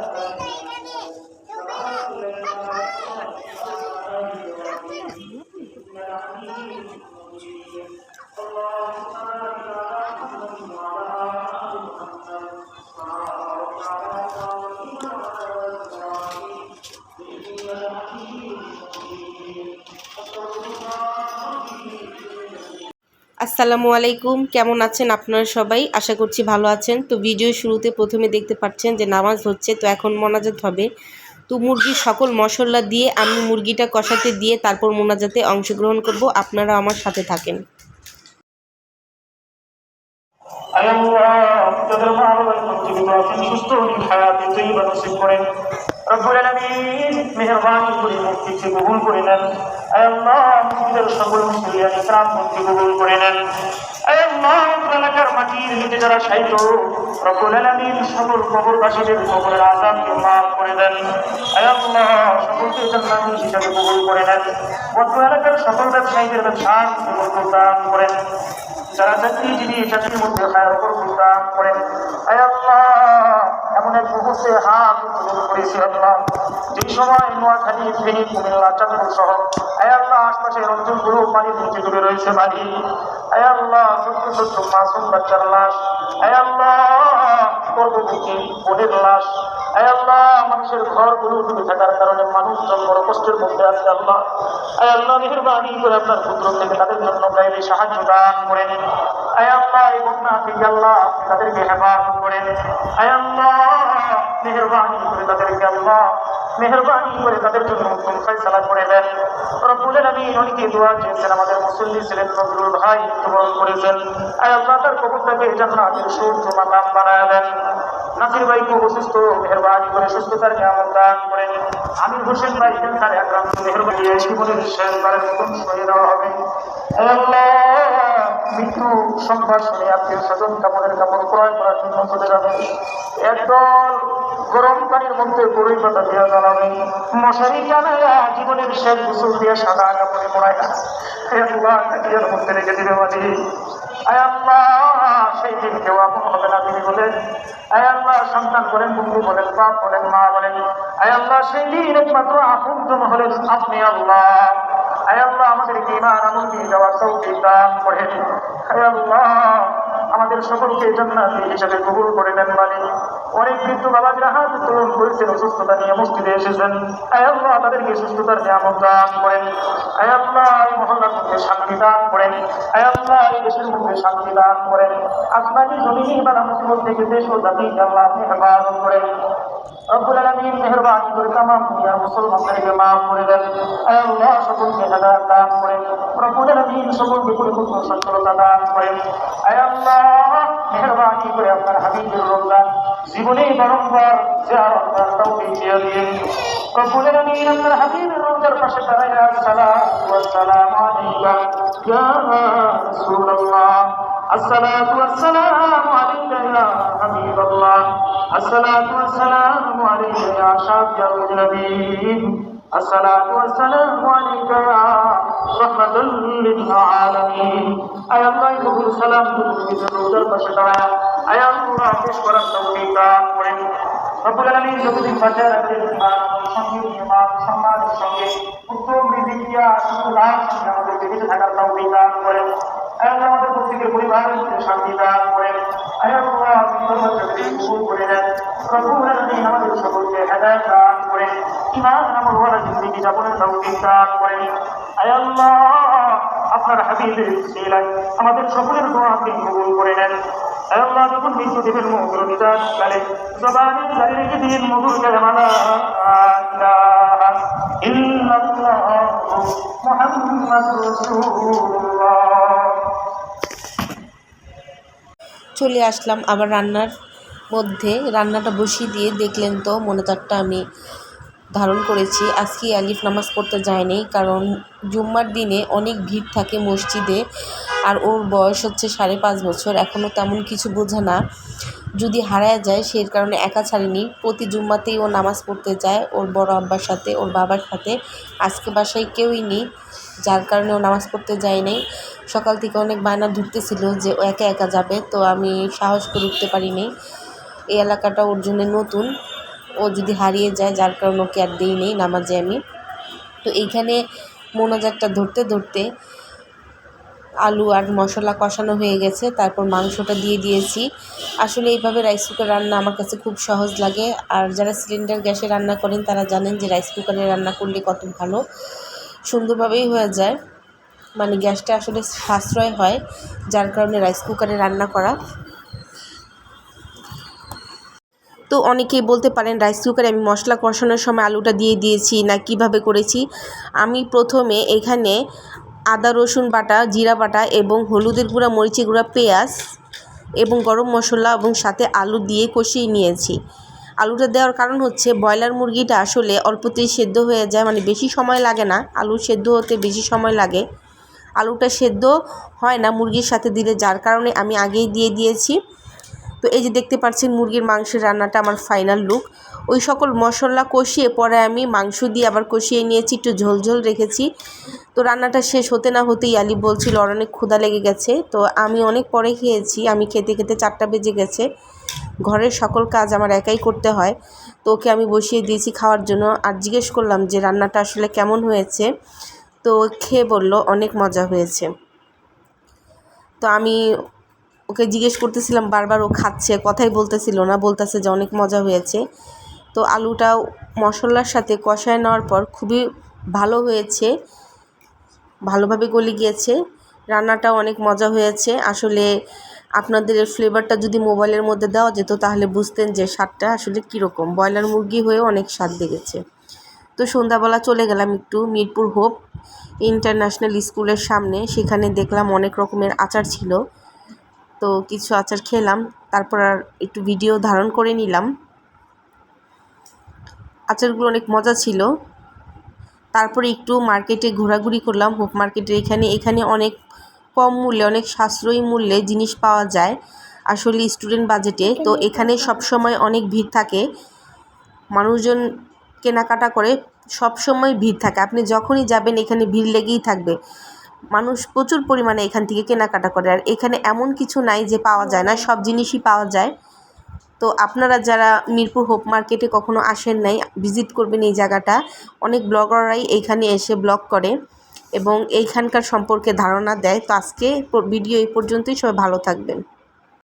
Thank you. আসসালামু আলাইকুম। কেমন আছেন আপনারা সবাই? আশা করছি ভালো আছেন। তো ভিডিও শুরুতে প্রথমে দেখতে পাচ্ছেন যে নামাজ হচ্ছে, তো এখন মোনাজাত হবে। তো মুরগির সকল মশলা দিয়ে আমি মুরগিটা কষাতে দিয়ে তারপর মোনাজাতে অংশগ্রহণ করব। আপনারা আমার সাথে থাকেন। আল্লাহ সুস্থ হায়াতে করেন। রব্বুল আলামিন মেহেরবানি করে মুক্তিকে করে নেন। আল্লাহ মুক্তিদের সকল মুসলিয়ান ইসলাম মুক্তি কবুল করে নেন। আল্লাহ এলাকার মাটির নিচে যারা সাহিত্য রব্বুল সকল কবরবাসীদের কবরের আজাবকে মাফ করে দেন। আল্লাহ সকলকে হিসাবে কবুল করে নেন। অত্র এলাকার সকল ব্যবসা কবুল দান করেন। যারা চাকরিজীবী, চাকরির মধ্যে উপর প্রদান করেন। আল্লাহ এমন এক মুহূর্তে হাত করেছি আল্লাহ যেই সময় নোয়াখালী, ফেনী, কুমিল্লা, চাঁদপুর সহ আয় আল্লাহ আশপাশের অঞ্চলগুলো পানির নিচে ডুবে রয়েছে বাড়ি আয় আল্লাহ ছোট্ট ছোট্ট মাসুম বাচ্চার লাশ। আয় আল্লাহ গর্ভবতী বোনের লাশ। আয় আল্লাহ, মানুষের ঘরগুলো ডুবে থাকার কারণে মানুষজন বড় কষ্টের মধ্যে আছে আল্লাহ। আয় আল্লাহ, মেহরবানি করে আপনার পুত্র থেকে তাদের জন্য গাইলে সাহায্য দান আয় আল্লাহ, এই বন্যা থেকে আল্লাহ তাদেরকে হেফাজত করেন। আয় আল্লাহ, মেহরবানি করে তাদেরকে আল্লাহ, মেহরবানি করে তাদের জন্য উত্তম ফয়সালা করে দেন। রব্বুল আলামিন অনেকে দোয়া চেয়েছেন, আমাদের মুসল্লি ছিলেন নজরুল ভাই মৃত্যুবরণ করেছেন। আয় আল্লাহ, তার কবরটাকে জান্নাতের সূর্য মাকাম বানায় দেন। নাসির ভাইকে অসুস্থ মেহরবানি করে সুস্থতার নিয়ামত দান করেন। আমির হোসেন ভাই ক্যান্সারে আক্রান্ত মেহরবানি জীবনের শেষবারের মতন সরিয়ে হবে। আল্লাহ মৃত্যু সংবাদ শুনে আত্মীয় স্বজন কাপড়ের কাপড় ক্রয় করার জন্য চলে যাবে। একদল গরম পানির মধ্যে গরুই পাতা দিয়ে জ্বালাবে। মশারি জানাইয়া জীবনের শেষ গোসল দিয়ে সাদা কাপড়ে পড়াইয়া হে আল্লাহ মধ্যে রেখে দিবে মাঝি আয় সেই দিন কেউ আপন হবে না, তিনি বলেন। আয় সন্তান বলেন, বন্ধু বলেন, বাপ বলেন, মা বলেন। আয় আল্লাহ, সেই দিন একমাত্র আপন জন হলেন আপনি আল্লাহ। আয় আল্লাহ আমাদেরকে ইমান দিয়ে যাওয়ার তৌফিক দান করেন আয় আমাদের সকলকে জান্নাতি হিসেবে কবুল করে নেন মালিক অনেক বৃদ্ধ বাবাজিরা হাত উত্তোলন করেছেন, অসুস্থতা নিয়ে মসজিদে এসেছেন। আয় আল্লাহ, তাদেরকে সুস্থতার নিয়ামত দান করেন। আয় আল্লাহ মহল্লার মধ্যে শান্তি দান করেন। আয় এই দেশের মধ্যে শান্তি দান করেন। আসমানি জমিনি বালা মুসিবত থেকে দেশ ও জাতি আল্লাহ আপনি হেফাজত করেন। রব্বুল আলামিন মেহেরবানি করে तमाम দুনিয়া মুসলমানদেরকে maaf করে দেন। আল্লাহ সকলকে হেদায়েত দান করেন। রব্বুল আলামিন সকলকে পরিপূর্ণ সচ্ছলতা দান করেন। আল্লাহ, মেহেরবানি করে আপনার হাবিবের রোজা জীবনে বারংবার জিয়ারত করার তৌফিক দিয়ে দিন। রব্বুল আলামিন আপনার হাবিবের আলাইকা ইয়া হাবিবাল্লাহ। الصلاة والسلام عليك يا شافع النبيين الصلاة والسلام عليك يا رحمة للعالمين أي الله يقول سلام تلك الروضة البشرة أي الله تشكر التوفيق করেন রব্বুল আলামিন যতদিন বাঁচা রাখেন সঙ্গে ইমান সম্মানের সঙ্গে উত্তম রিজিকিয়া সুলার সঙ্গে বেঁচে থাকার তৌফিক দান করেন। আল্লাহ আমাদের প্রত্যেকের পরিবারের মধ্যে শান্তি দান করেন। আল্লাহ আপনি কবুল করে আলামিন আমাদের সকলকে হেদায়েত দান করেন। ইমান আমল ওয়ালা জিন্দেগি যাপনের তৌফিক দান করেন। আল্লাহ, আপনার হাবিবের সিলাই আমাদের সকলের দোয়াকে কবুল করে নেন। আল্লাহ, যখন মৃত্যু দেবেন মধুর নিদান কালে, জবানে জারি রেখে দিন মধুর রাসূলুল্লাহ চলে আসলাম আবার রান্নার মধ্যে। রান্নাটা বসিয়ে দিয়ে দেখলেন তো মনোতারটা আমি ধারণ করেছি। আজকে আলিফ নামাজ পড়তে যায়নি কারণ জুম্মার দিনে অনেক ভিড় থাকে মসজিদে আর ওর বয়স হচ্ছে সাড়ে পাঁচ বছর। এখনও তেমন কিছু বোঝে না। যদি হারায় যায় সেই কারণে একা ছাড়েনি। প্রতি জুম্মাতেই ও নামাজ পড়তে যায়। ওর বড় আব্বার সাথে, ওর বাবার সাথে। আজকে বাসায় কেউই নেই, যার কারণে ও নামাজ পড়তে যায় নাই। সকাল থেকে অনেক বায়না ধরতেছিল যে ও একা একা যাবে, তো আমি সাহস করে উঠতে পারিনি। এই এলাকাটা ওর জন্য নতুন। ও যদি হারিয়ে যায়, যার কারণে ওকে আর দিই নেই নামাজে আমি। তো এইখানে মোনাজারটা ধরতে ধরতে আলু আর মশলা কষানো হয়ে গেছে, তারপর মাংসটা দিয়ে দিয়েছি। আসলে এইভাবে রাইস কুকার রান্না আমার কাছে খুব সহজ লাগে। আর যারা সিলিন্ডার গ্যাসে রান্না করেন, তারা জানেন যে রাইস কুকারে রান্না করলে কত ভালো, সুন্দরভাবেই হয়ে যায়। মানে গ্যাসটা আসলে সাশ্রয় হয়, যার কারণে রাইস কুকারে রান্না করা। তো অনেকেই বলতে পারেন রাইস কুকারে আমি মশলা কষানোর সময় আলুটা দিয়ে দিয়েছি না কীভাবে করেছি? আমি প্রথমে এখানে আদা, রসুন বাটা, জিরা বাটা এবং হলুদের গুঁড়া, মরিচের গুঁড়া, পেঁয়াজ এবং গরম মশলা এবং সাথে আলু দিয়ে কষিয়ে নিয়েছি। আলুটা দেওয়ার কারণ হচ্ছে ব্রয়লার মুরগিটা আসলে অল্পতেই সেদ্ধ হয়ে যায় মানে বেশি সময় লাগে না। আলু সেদ্ধ হতে বেশি সময় লাগে। আলুটা সেদ্ধ হয় না মুরগির সাথে দিলে, যার কারণে আমি আগেই দিয়ে দিয়েছি। তো এই যে দেখতে পাচ্ছেন মুরগির মাংসের রান্নাটা আমার ফাইনাল লুক ওই সকল মশলা কষিয়ে পরে আমি মাংস দিয়ে আবার কষিয়ে নিয়েছি, একটু ঝোল ঝোল রেখেছি। তো রান্নাটা শেষ হতে না হতেই আলি বলছিল, ওর অনেক ক্ষুধা লেগে গেছে। তো আমি অনেক পরে খেয়েছি, আমি খেতে খেতে চারটা বেজে গেছে। ঘরের সকল কাজ আমার একাই করতে হয়। তো ওকে আমি বসিয়ে দিয়েছি খাওয়ার জন্য আর জিজ্ঞেস করলাম যে, রান্নাটা আসলে কেমন হয়েছে? তো খেয়ে বলল, অনেক মজা হয়েছে। তো আমি ওকে জিজ্ঞেস করতেছিলাম, বারবার ও খাচ্ছে, কথাই বলতেছিল না, বলতেছে যে, অনেক মজা হয়েছে। তো আলুটা মশলার সাথে কষায় নেওয়ার পর খুবই ভালো হয়েছে, ভালোভাবে গলে গিয়েছে। রান্নাটাও অনেক মজা হয়েছে। আসলে আপনাদের ফ্লেভারটা যদি মোবাইলের মধ্যে দেওয়া যেত তাহলে বুঝতেন যে স্বাদটা আসলে কীরকম। ব্রয়লার মুরগি হয়েও অনেক স্বাদ লেগেছে। তো সন্ধ্যাবেলা চলে গেলাম একটু মিরপুর হোপ ইন্টারন্যাশনাল স্কুলের সামনে। সেখানে দেখলাম অনেক রকমের আচার ছিল। তো কিছু আচার খেলাম, তারপর আর একটু ভিডিও ধারণ করে নিলাম। আচারগুলো অনেক মজা ছিল। তারপরে একটু মার্কেটে ঘোরাঘুরি করলাম। হোপ মার্কেটের এখানে এখানে অনেক কম মূল্যে, অনেক সাশ্রয়ী মূল্যে জিনিস পাওয়া যায় আসলে স্টুডেন্ট বাজেটে তো এখানে সব সময় অনেক ভিড় থাকে। মানুষজন কেনাকাটা করে সব সময় ভিড় থাকে। আপনি যখনই যাবেন, এখানে ভিড় লেগেই থাকবে। মানুষ প্রচুর পরিমাণে এখান থেকে কেনাকাটা করে। আর এখানে এমন কিছু নাই যে পাওয়া যায় না, সব জিনিসই পাওয়া যায়। তো আপনারা যারা মিরপুর হোপ মার্কেটে কখনো আসেন নাই, ভিজিট করবেন এই জায়গাটা। অনেক ব্লগাররাই এইখানে এসে ব্লগ করে এবং এইখানকার সম্পর্কে ধারণা দেয়। তো আজকে ভিডিও এই পর্যন্তই। সবাই ভালো থাকবেন।